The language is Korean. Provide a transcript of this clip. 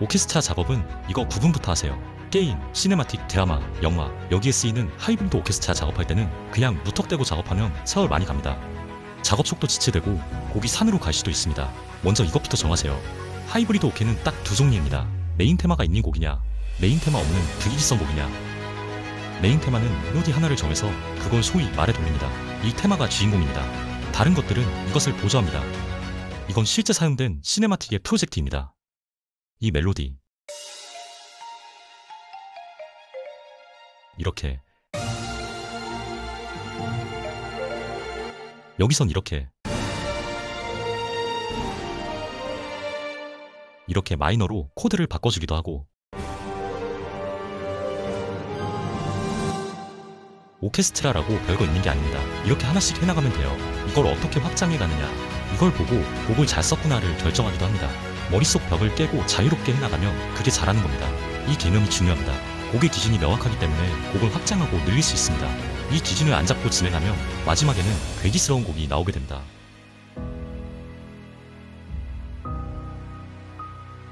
오케스트라 작업은 이거 구분부터 하세요. 게임, 시네마틱, 드라마, 영화 여기에 쓰이는 하이브리드 오케스트라 작업할 때는 그냥 무턱대고 작업하면 세월 많이 갑니다. 작업 속도 지체되고 곡이 산으로 갈 수도 있습니다. 먼저 이것부터 정하세요. 하이브리드 오케는 딱 두 종류입니다. 메인 테마가 있는 곡이냐, 메인 테마 없는 불일성 곡이냐. 메인 테마는 멜로디 하나를 정해서 그걸 소위 말에 돌립니다. 이 테마가 주인공입니다. 다른 것들은 이것을 보조합니다. 이건 실제 사용된 시네마틱의 프로젝트입니다. 이 멜로디. 이렇게. 여기선 이렇게. 이렇게 마이너로 코드를 바꿔주기도 하고. 오케스트라라고 별거 있는 게 아닙니다. 이렇게 하나씩 해나가면 돼요. 이걸 어떻게 확장해 가느냐. 이걸 보고 곡을 잘 썼구나를 결정하기도 합니다. 머릿속 벽을 깨고 자유롭게 해나가면 그게 잘하는 겁니다. 이 개념이 중요합니다. 곡의 기준이 명확하기 때문에 곡을 확장하고 늘릴 수 있습니다. 이 기준을 안 잡고 진행하면 마지막에는 괴기스러운 곡이 나오게 됩니다.